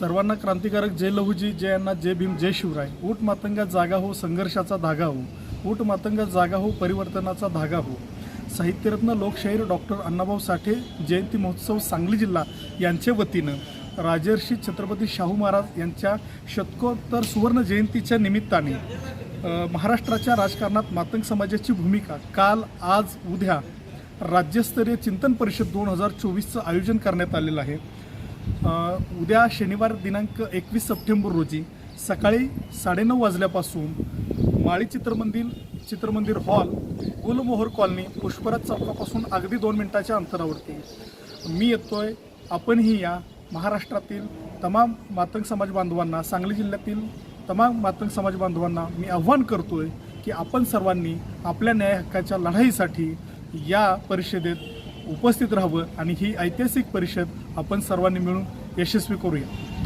सर्वांना क्रांतिकारक जय लहूजी जय अण्णा जय भीम जय शिवराय. ऊट मातंगा जागा हो संघर्षाचा धागा हो. ऊट मातंगा जागा हो परिवर्तनाचा धागा हो. साहित्यरत्न लोकशाहीर डॉक्टर अण्णाभाऊ साठे जयंती महोत्सव सांगली जिल्हा यांच्या वतीनं राजर्षी छत्रपती शाहू महाराज यांच्या शतकोत्तर सुवर्ण जयंतीच्या निमित्ताने महाराष्ट्राच्या राजकारणात मातंग समाजाची भूमिका काल आज उद्या राज्यस्तरीय चिंतन परिषद दोन हजार चोवीसचं आयोजन करण्यात आलेलं आहे. उद्या शनिवार दिनांक एकवीस सप्टेंबर रोजी सकाळी साडेनऊ वाजल्यापासून माळी चित्रमंदिर चित्रमंदिर हॉल गुलमोहर कॉलनी पुष्पराज चौकापासून अगदी दोन मिनिटाच्या अंतरावरती. मी येतोय आपणही या महाराष्ट्रातील तमाम मातंग समाज बांधवांना सांगली जिल्ह्यातील तमाम मातंग समाज बांधवांना मी आव्हान करतोय की आपण सर्वांनी आपल्या न्याय हक्काच्या लढाईसाठी या परिषदेत उपस्थित राहावं आणि ही ऐतिहासिक परिषद आपण सर्वांनी मिळून यशस्वी करूया.